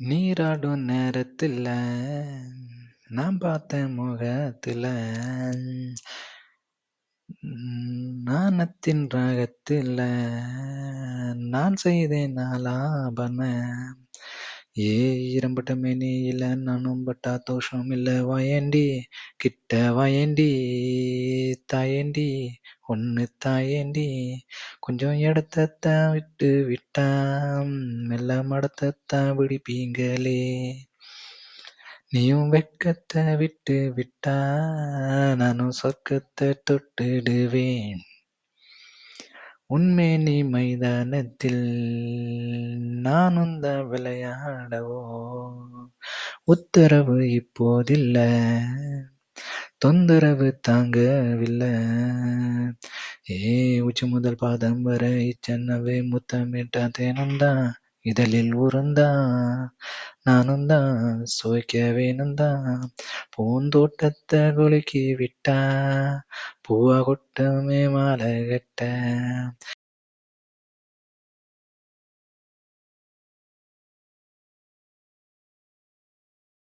நீராடும் நேரத்துல நான் பார்த்தேன் முகத்துல நாணத்தின் ராகத்துல நான் செய்தேன் ஆலாபன ஏ ஈரம்பட்ட மேனியில நானும் பட்டா தோஷம் இல்ல வாயேண்டி கிட்ட வாயேண்டி. தாயேண்டி ஒன்னு தாயேண்டி. கொஞ்சம் இடத்தத்தான் விட்டு விட்டா மெல்ல மடத்தத்தான் பிடிப்பீங்களே நீயும் வெட்கத்தை விட்டு விட்டா நானும் சொர்க்கத்தை தொட்டுடுவேன். உன்மேனி மைதானத்தில் நானும் தான் விளையாடவோ? உத்தரவு இப்போதில்லை. தொந்தரவு தாங்கவில்லை. ஏ உச்சி முதல் பாதம் வரை இச்சன்னவே முத்தமிட்டா தேனுந்தான் இதழில் உருந்தா நானும் தான் சுவைக்க வேணும்தான் பூந்தோட்டத்தை குலுக்கி விட்டா பூவா கொட்டமே மாலை கட்ட